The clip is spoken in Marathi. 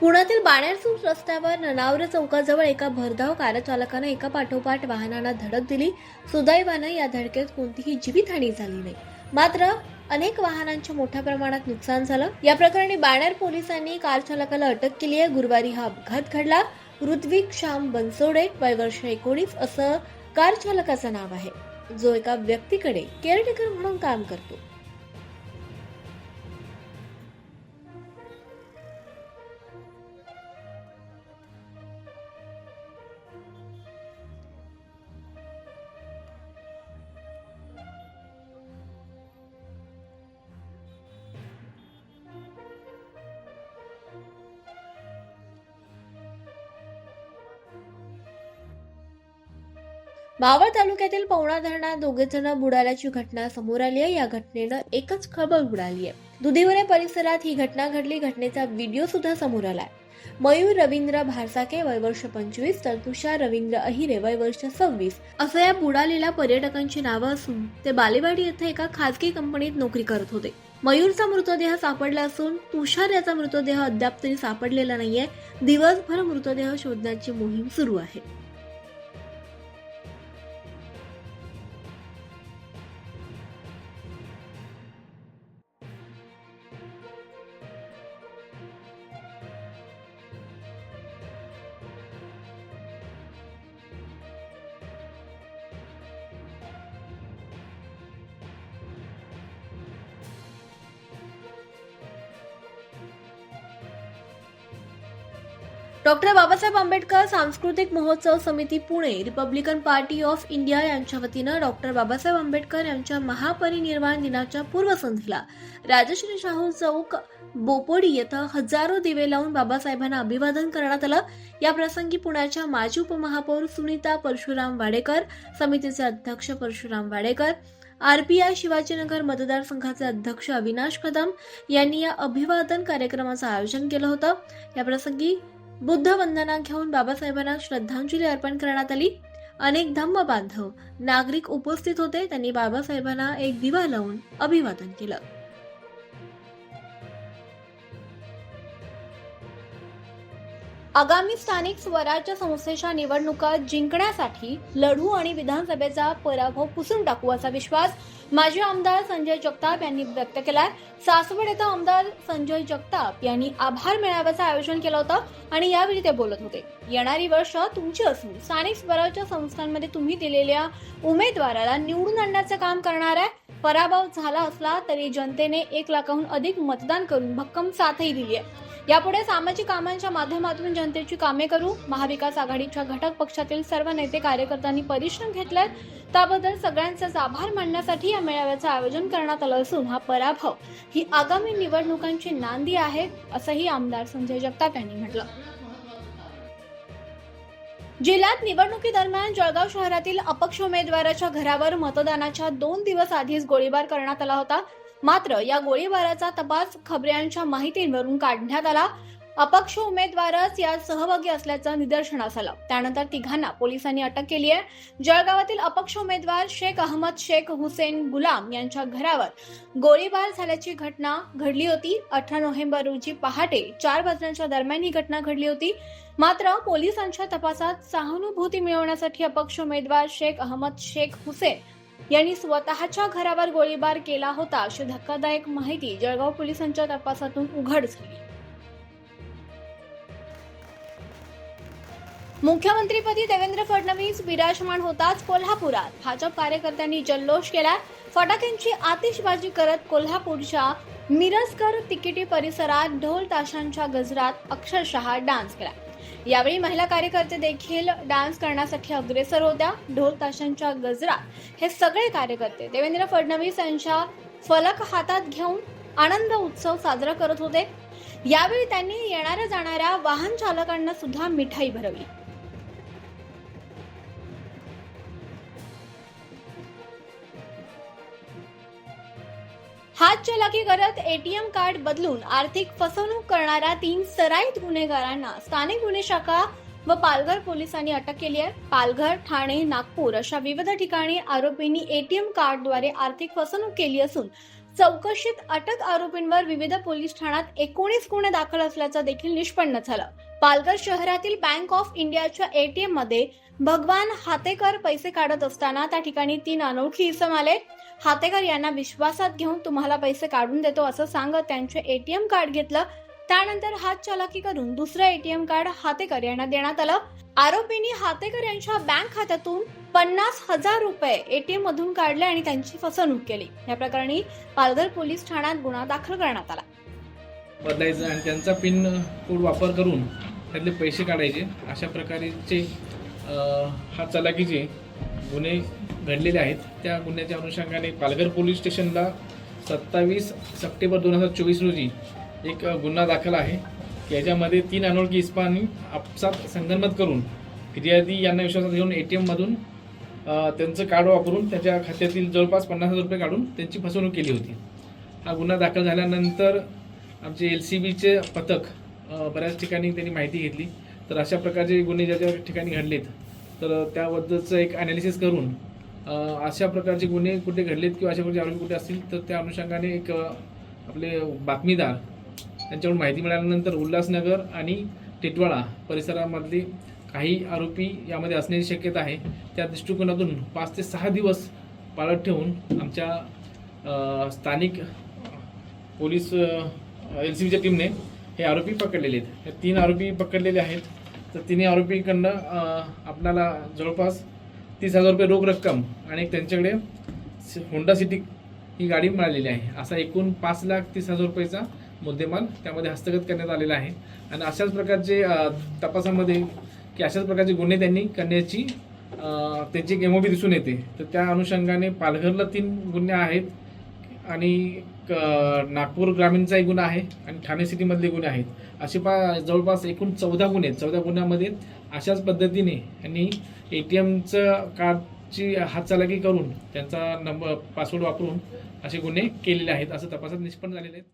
पुण्यातील बाणेरसूर रस्त्यावर ननावरे चौकाजवळ एका भरधाव कार चालकानं एका पाठोपाठ वाहनांना धडक दिली. सुदैवानं या धडकेत कोणतीही जीवितहानी झाली नाही. मात्र अनेक वाहनांचे मोठ्या प्रमाणात नुकसान झालं. या प्रकरणी बाणेर पोलिसांनी कार चालकाला अटक केली आहे. गुरुवारी हा अपघात घडला. ऋत्विक श्याम बनसोडे वय वर्ष एकोणीस असं कार चालकाचं नाव आहे. जो एका व्यक्तीकडे केअरटेकर म्हणून काम करतो. मावळ तालुक्यातील पवणा धरणात दोघे जण बुडाल्याची घटना समोर आली आहे. या घटनेनं एकच खळबळ उडाली आहे. दुधीवरे परिसरात ही घटना घडली. घटनेचा व्हिडिओ सुद्धा समोर आलाय. मयूर रवींद्र भारसाके वय वर्ष पंचवीस तर तुषार रवींद्र अहिरे वय वर्ष सव्वीस असं या बुडालेल्या पर्यटकांची नावं असून ते बालेवाडी येथे एका खासगी कंपनीत नोकरी करत होते. मयूरचा मृतदेह सापडला असून तुषार याचा मृतदेह अद्याप तरी सापडलेला नाहीये. दिवसभर मृतदेह शोधण्याची मोहीम सुरू आहे. डॉक्टर बाबासाहेब आंबेडकर सांस्कृतिक महोत्सव समिती Pune republican party of India यांच्या वतीनं डॉक्टर बाबासाहेब आंबेडकर यांच्या महापरिनिर्वाण दिनाच्या पूर्वसंध्येला राजश्री शाहू चौक बोपोडी येथे हजारो दिवे लावून बाबासाहेबांना अभिवादन करण्यात आलं. या प्रसंगी पुण्याच्या माजी उपमहापौर सुनीता परशुराम वाडेकर समितीचे अध्यक्ष परशुराम वाडेकर आरपीआय शिवाजीनगर मतदारसंघाचे अध्यक्ष अविनाश कदम यांनी या अभिवादन कार्यक्रमाचं आयोजन केलं होतं. या प्रसंगी बुद्ध वंदना घेऊन बाबासाहेबांना श्रद्धांजली अर्पण करण्यात आली. अनेक धम्म बांधव नागरिक उपस्थित होते. त्यांनी बाबासाहेबांना एक दिवा लावून अभिवादन केलं. आगामी स्थानिक स्वराज्य संस्थेच्या निवडणुका जिंकण्यासाठी लढू आणि विधानसभेचा पराभव पुसून टाकू असा विश्वास माजी आमदार संजय जगताप यांनी व्यक्त केलाय. सासवड येथे आमदार संजय जगताप यांनी आभार मेळाव्याचं आयोजन केलं होतं आणि यावेळी ते बोलत होते. येणारी वर्ष तुमची असून स्थानिक स्वराज्य संस्थांमध्ये तुम्ही दिलेल्या उमेदवाराला निवडून आणण्याचं काम करणार आहे. पराभव झाला असला तरी जनतेने एक लाखाहून अधिक मतदान करून भक्कम साथही दिली आहे. यापुढे सामाजिक कामांच्या माध्यमातून जनतेची कामे करू. महाविकास आघाडीच्या घटक पक्षातील सर्व नेते कार्यकर्त्यांनी परिश्रम घेतलेत त्याबद्दल सगळ्यांचाच आभार मानण्यासाठी या मेळाव्याचं आयोजन करण्यात आलं असून हा पराभव ही आगामी निवडणुकांची नांदी आहे असंही आमदार संजय जगताप यांनी म्हटलं. जिल्ह्यात निवडणुकीदरम्यान जळगाव शहरातील अपक्ष उमेदवाराच्या घरावर मतदानाच्या दोन दिवस आधीच गोळीबार करण्यात आला होता. मात्र या गोळीबाराचा तपास खबऱ्यांच्या माहितीवरून काढण्यात आला. अपक्ष उमेदवारच यात सहभागी असल्याचं निदर्शनास आलं. त्यानंतर तिघांना पोलिसांनी अटक केली आहे. जळगावातील अपक्ष उमेदवार शेख अहमद शेख हुसेन गुलाम यांच्या घरावर गोळीबार झाल्याची घटना घडली होती. अठरा नोव्हेंबर रोजी पहाटे चार वाजण्याच्या दरम्यान ही घटना घडली होती. मात्र पोलिसांच्या तपासात सहानुभूती मिळवण्यासाठी अपक्ष उमेदवार शेख अहमद शेख हुसेन यांनी स्वतःच्या घरावर गोळीबार केला होता अशी धक्कादायक माहिती जळगाव पोलिसांच्या तपासातून उघड झाली. मुख्यमंत्रीपदी देवेंद्र फडणवीस विराजमान होताच कोल्हापुरात. भाजप कार्यकर्त्यांनी जल्लोष केला. फटाक्यांची आतिषबाजी करत कोल्हापूरच्या मिरजकर तिकिटी परिसरात ढोल ताशांच्या गजरात अक्षरशः डान्स केला. यावेळी महिला कार्यकर्ते देखील डान्स करण्यासाठी अग्रेसर होत्या. ढोल ताशांच्या गजरात हे सगळे कार्यकर्ते देवेंद्र फडणवीस यांच्या फलक हातात घेऊन आनंद उत्सव साजरा करत होते. यावेळी त्यांनी येणाऱ्या जाणाऱ्या वाहन चालकांना सुद्धा मिठाई भरवली. हात चलाकी करत एटीएम कार्ड बदलून आर्थिक फसवणूक करणाऱ्या तीन सराईत गुन्हेगारांना स्थानिक गुन्हे शाखा व पालघर पोलिसांनी अटक केली आहे. पालघर ठाणे नागपूर अशा विविध ठिकाणी आरोपींनी एटीएम कार्डद्वारे आर्थिक फसवणूक केली असून चौकशीत अटक आरोपींवर विविध पोलीस ठाण्यात एकोणीस गुन्हे दाखल असल्याचं देखील निष्पन्न झालं. पालघर शहरातील बँक ऑफ इंडियाच्या एटीएममध्ये भगवान हातेकर पैसे काढत असताना त्या ठिकाणी तीन अनोळखी इसम आले. हातेकर यांना विश्वासात घेऊन तुम्हाला पैसे काढून देतो असं सांगत त्यांचे एटीएम कार्ड घेतलं. त्यानंतर हात चालाकी करून दुसरं एटीएम कार्ड हातेकर यांना देण्यात आलं. आरोपींनी हातेकर यांच्या बँक खात्यातून पन्नास हजार रुपये एटीएम मधून काढले आणि त्यांची फसवणूक केली. या प्रकरणी पालघर पोलीस ठाण्यात गुन्हा दाखल करण्यात आला. बदलायचं आणि त्यांचा पिन कोड वापर करून त्यातले पैसे काढायचे. अशा प्रकारचे हा चलाकीचे गुन्हे घडलेले आहेत. त्या गुन्ह्याच्या अनुषंगाने पालघर पोलीस स्टेशनला सत्तावीस सप्टेंबर दोन हजार चोवीस रोजी एक गुन्हा दाखल आहे. याच्यामध्ये तीन अनोळखी इस्पानी आपसात संगनमत करून फिर्यादी यांना विश्वासात घेऊन ए टी एममधून त्यांचं कार्ड वापरून त्याच्या खात्यातील जवळपास पन्नास हजार रुपये काढून त्यांची फसवणूक केली होती. हा गुन्हा दाखल झाल्यानंतर आमचे एल सी बीचे पथक बऱ्याच ठिकाणी त्यांनी माहिती घेतली. तर अशा प्रकारचे गुन्हे ज्या ज्या ठिकाणी घडलेत तर त्याबद्दलचं एक ॲनालिसिस करून अशा प्रकारचे गुन्हे कुठे घडलेत किंवा अशा प्रकारचे आरोपी कुठे असतील तर त्या अनुषंगाने एक आपले बातमीदार त्यांच्याकडून माहिती मिळाल्यानंतर उल्हासनगर आणि टिटवाळा परिसरामधले काही आरोपी यामध्ये असण्याची शक्यता आहे. त्या दृष्टिकोनातून पाच ते सहा दिवस पाळत ठेवून आमच्या स्थानिक पोलीस एल सी बीच्या टीमने हे आरोपी पकडलेले आहेत. हे तीन आरोपी पकडलेले आहेत. तर तिन्ही आरोपीकडनं आपल्याला जवळपास तीस हजार रुपये रोख रक्कम आणि त्यांच्याकडे होंडा सिटी ही गाडी मिळालेली आहे. असा एकूण पाच लाख तीस हजार रुपयेचा मुद्देमाल त्यामध्ये हस्तगत करण्यात आलेला आहे. आणि अशाच प्रकारचे तपासामध्ये की अशाच प्रकारचे गुन्हे त्यांनी करण्याची त्यांची एक एमओबी दिसून येते. तर त्या अनुषंगाने पालघरला तीन गुन्हे आहेत. आणि क- नागपूर ग्रामीणचाही गुन्हा आहे आणि ठाणे सिटीमधले गुन्हे आहेत. असे पा जवळपास एकूण चौदा गुन्हे आहेत. चौदा गुन्ह्यामध्ये अशाच पद्धतीने यांनी ए टी एमचं कार्डची हातचालाकी करून त्यांचा नंबर पासवर्ड वापरून असे गुन्हे केलेले आहेत. असं तपासात निष्पन्न झालेले आहेत